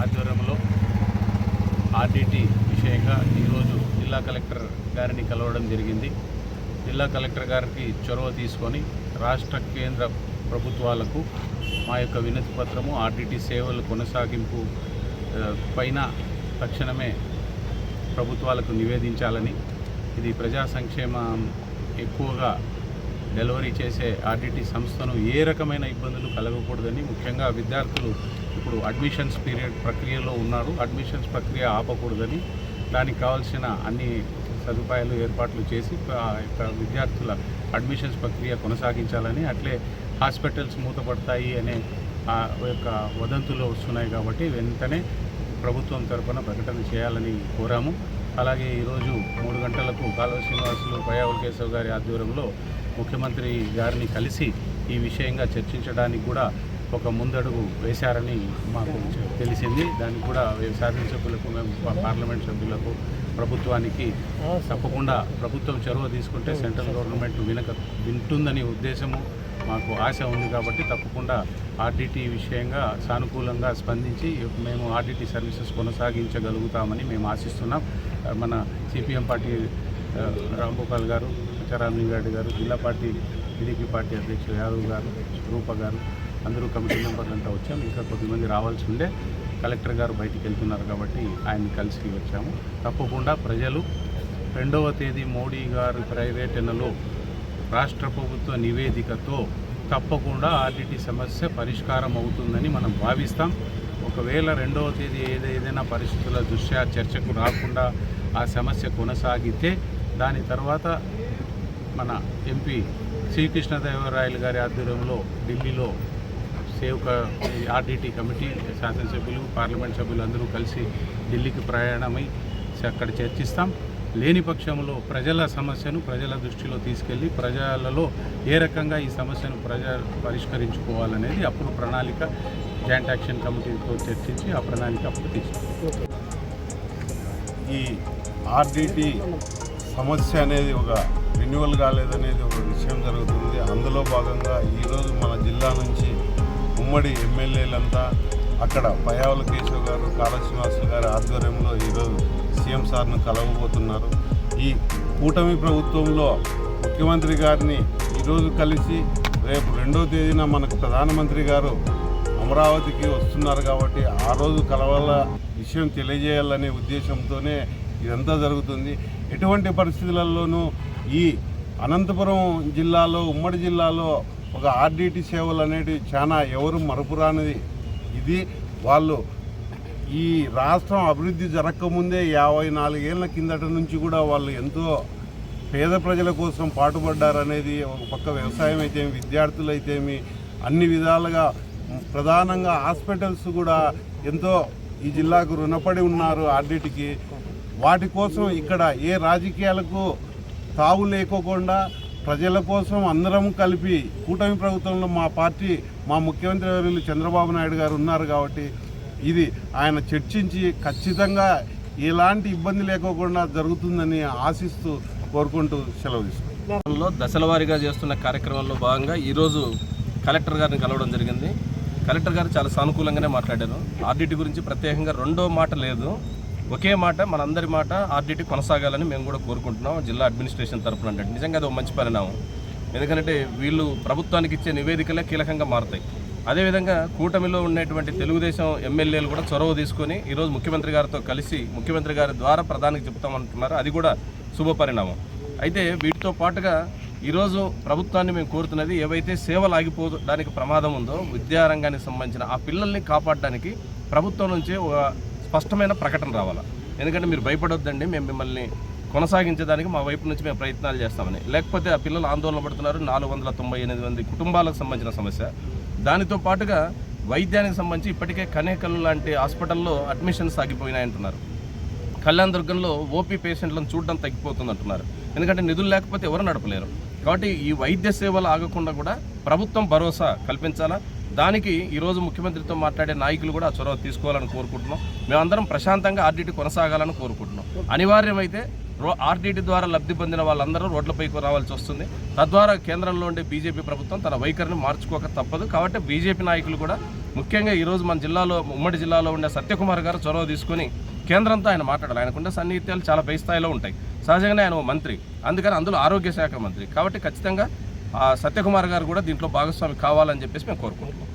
ఆధ్వర్యంలో ఆర్డిటి విషయంగా ఈరోజు జిల్లా కలెక్టర్ గారిని కలవడం జరిగింది. జిల్లా కలెక్టర్ గారికి చొరవ తీసుకొని రాష్ట్ర కేంద్ర ప్రభుత్వాలకు మా యొక్క వినతి పత్రము ఆర్డిటి సేవలు కొనసాగింపు పైన తక్షణమే ప్రభుత్వాలకు నివేదించాలని ఇది ప్రజా సంక్షేమం ఎక్కువగా డెలివరీ చేసే ఆర్డిటి సంస్థను ఏ రకమైన ఇబ్బందులు కలగకూడదని ముఖ్యంగా విద్యార్థులు ఇప్పుడు అడ్మిషన్స్ పీరియడ్ ప్రక్రియలో ఉన్నారు. అడ్మిషన్స్ ప్రక్రియ ఆపకూడదని దానికి కావాల్సిన అన్ని సదుపాయాలు ఏర్పాట్లు చేసి ఆ యొక్క విద్యార్థుల అడ్మిషన్స్ ప్రక్రియ కొనసాగించాలని అట్లే హాస్పిటల్స్ మూతపడతాయి అనే ఆ యొక్క వదంతులు వస్తున్నాయి కాబట్టి వెంటనే ప్రభుత్వం తరఫున ప్రకటన చేయాలని కోరాము. అలాగే ఈరోజు మూడు గంటలకు కాలువ శ్రీనివాసులు పయావుల కేశవ్ గారి ఆధ్వర్యంలో ముఖ్యమంత్రి గారిని కలిసి ఈ విషయంగా చర్చించడానికి కూడా ఒక ముందడుగు వేశారని మాకు తెలిసింది. దానికి కూడా శాసనసభ్యులకు మేము పార్లమెంట్ సభ్యులకు ప్రభుత్వానికి తప్పకుండా ప్రభుత్వం చొరవ తీసుకుంటే సెంట్రల్ గవర్నమెంట్ వినక వింటుందని ఉద్దేశము. మాకు ఆశ ఉంది కాబట్టి తప్పకుండా ఆర్డిటి విషయంగా సానుకూలంగా స్పందించి మేము ఆర్డిటి సర్వీసెస్ కొనసాగించగలుగుతామని మేము ఆశిస్తున్నాం. మన సిపిఎం పార్టీ రాంగోపాల్ గారు చరామిరెడ్డి గారు జిల్లా పార్టీ టీడీపీ పార్టీ అధ్యక్షులు యాదవ్ గారు రూప గారు అందరూ కమిటీ మెంబర్లంతా అంతా వచ్చాం. ఇంకా కొద్దిమంది రావాల్సి ఉండే కలెక్టర్ గారు బయటికి వెళ్తున్నారు కాబట్టి ఆయన్ని కలిసి వచ్చాము. తప్పకుండా ప్రజలు రెండవ తేదీ మోడీ గారి పర్యటనలో రాష్ట్ర ప్రభుత్వ నివేదికతో తప్పకుండా ఆర్డిటి సమస్య పరిష్కారం అవుతుందని మనం భావిస్తాం. ఒకవేళ రెండవ తేదీ ఏదైనా పరిస్థితుల దృష్ట్యా చర్చకు రాకుండా ఆ సమస్య కొనసాగితే దాని తర్వాత మన ఎంపీ శ్రీకృష్ణదేవరాయలు గారి ఆధ్వర్యంలో ఢిల్లీలో సేవ్ ఆర్డిటీ కమిటీ శాసనసభ్యులు పార్లమెంట్ సభ్యులు అందరూ కలిసి ఢిల్లీకి ప్రయాణమై అక్కడ చర్చిస్తాం. లేని పక్షంలో ప్రజల సమస్యను ప్రజల దృష్టిలో తీసుకెళ్ళి ప్రజలలో ఏ రకంగా ఈ సమస్యను ప్రజ పరిష్కరించుకోవాలనేది అప్పుడు ప్రణాళిక జాయింట్ యాక్షన్ కమిటీతో చర్చించి ఆ ప్రణాళిక అప్పుడు తీసుకుంటాం. ఈ ఆర్డిటి సమస్య అనేది ఒక రెన్యువల్ కాలేదనేది ఒక విషయం జరుగుతుంది. అందులో భాగంగా ఈరోజు మన జిల్లా నుంచి ఉమ్మడి ఎమ్మెల్యేలంతా అక్కడ పయావల కేశవ్ గారు కాళ శ్రీనివాసులు గారి ఆధ్వర్యంలో ఈరోజు సీఎం సార్ను కలవబోతున్నారు. ఈ కూటమి ప్రభుత్వంలో ముఖ్యమంత్రి గారిని ఈరోజు కలిసి రేపు రెండో తేదీన మనకు ప్రధానమంత్రి గారు అమరావతికి వస్తున్నారు కాబట్టి ఆ రోజు కలవాల విషయం తెలియజేయాలనే ఉద్దేశంతోనే ఇదంతా జరుగుతుంది. ఎటువంటి పరిస్థితులలోనూ ఈ అనంతపురం జిల్లాలో ఉమ్మడి జిల్లాలో ఒక ఆర్డిటి సేవలు అనేటివి చాలా ఎవరు మరపురానిది ఇది వాళ్ళు ఈ రాష్ట్రం అభివృద్ధి జరగకముందే యాభై నాలుగేళ్ళ కిందట నుంచి కూడా వాళ్ళు ఎంతో పేద ప్రజల కోసం పాటుపడ్డారనేది ఒక పక్క వ్యవసాయం అయితేమి విద్యార్థులు అయితేమి అన్ని విధాలుగా ప్రధానంగా హాస్పిటల్స్ కూడా ఎంతో ఈ జిల్లాకు రుణపడి ఉన్నారు ఆర్డిటికి. వాటి కోసం ఇక్కడ ఏ రాజకీయాలకు తావు లేకోకుండా ప్రజల కోసం అందరం కలిపి కూటమి ప్రభుత్వంలో మా పార్టీ మా ముఖ్యమంత్రి వర్యులు చంద్రబాబు నాయుడు గారు ఉన్నారు కాబట్టి ఇది ఆయన చర్చించి ఖచ్చితంగా ఎలాంటి ఇబ్బంది లేకోకుండా జరుగుతుందని ఆశిస్తూ కోరుకుంటూ సెలవు తీసుకుంటాం దశల వారీగా చేస్తున్న కార్యక్రమంలో భాగంగా ఈరోజు కలెక్టర్ గారిని కలవడం జరిగింది. కలెక్టర్ గారు చాలా సానుకూలంగానే మాట్లాడారు. ఆర్డిటి గురించి ప్రత్యేకంగా రెండో మాట లేదు. ఒకే మాట మనందరి మాట ఆర్డిటి కొనసాగాలని మేము కూడా కోరుకుంటున్నాం. జిల్లా అడ్మినిస్ట్రేషన్ తరపున అంటే నిజంగా అది మంచి పరిణామం. ఎందుకంటే వీళ్ళు ప్రభుత్వానికి ఇచ్చే నివేదికలే కీలకంగా మారుతాయి. అదేవిధంగా కూటమిలో ఉన్నటువంటి తెలుగుదేశం ఎమ్మెల్యేలు కూడా చొరవ తీసుకొని ఈరోజు ముఖ్యమంత్రి గారితో కలిసి ముఖ్యమంత్రి గారి ద్వారా ప్రధానికి చెప్తామంటున్నారు అది కూడా శుభపరిణామం అయితే వీటితో పాటుగా ఈరోజు ప్రభుత్వాన్ని మేము కోరుతున్నది ఏవైతే సేవలు ఆగిపోవడానికి ప్రమాదం ఉందో విద్యారంగానికి సంబంధించిన ఆ పిల్లల్ని కాపాడడానికి ప్రభుత్వం నుంచి ఒక స్పష్టమైన ప్రకటన రావాలా? ఎందుకంటే మీరు భయపడొద్దండి మేము మిమ్మల్ని కొనసాగించడానికి మా వైపు నుంచి మేము ప్రయత్నాలు చేస్తామని. లేకపోతే ఆ పిల్లలు ఆందోళన పడుతున్నారు. నాలుగు వందల తొంభై ఎనిమిది మంది కుటుంబాలకు సంబంధించిన సమస్య. దానితో పాటుగా వైద్యానికి సంబంధించి ఇప్పటికే కనేకల్ లాంటి హాస్పిటల్లో అడ్మిషన్స్ ఆగిపోయినాయంటున్నారు. కళ్యాణ్ దుర్గంలో ఓపీ పేషెంట్లను చూడడం తగ్గిపోతుంది అంటున్నారు ఎందుకంటే నిధులు లేకపోతే ఎవరు నడపలేరు. కాబట్టి ఈ వైద్య సేవలు ఆగకుండా కూడా ప్రభుత్వం భరోసా కల్పించాలా? దానికి ఈరోజు ముఖ్యమంత్రితో మాట్లాడే నాయకులు కూడా చొరవ తీసుకోవాలని కోరుకుంటున్నాం. మేమందరం ప్రశాంతంగా ఆర్డిటీ కొనసాగాలని కోరుకుంటున్నాం. అనివార్యమైతే రో ఆర్డీటీ ద్వారా లబ్ధి పొందిన వాళ్ళందరూ రోడ్లపైకి రావాల్సి వస్తుంది. తద్వారా కేంద్రంలో ఉండే బీజేపీ ప్రభుత్వం తన వైఖరిని మార్చుకోక తప్పదు. కాబట్టి బీజేపీ నాయకులు కూడా ముఖ్యంగా ఈరోజు మన జిల్లాలో ఉమ్మడి జిల్లాలో ఉండే సత్యకుమార్ గారు చొరవ తీసుకొని కేంద్రంతో ఆయన మాట్లాడాలి. ఆయనకుండే సన్నిహిత్యాలు చాలా పై స్థాయిలో ఉంటాయి. సహజంగానే ఆయన ఓ మంత్రి. అందుకని అందులో ఆరోగ్య శాఖ మంత్రి. కాబట్టి ఖచ్చితంగా ఆ సత్యకుమార్ గారు కూడా దీంట్లో భాగస్వామి కావాలని చెప్పేసి మేము కోరుకుంటున్నాం.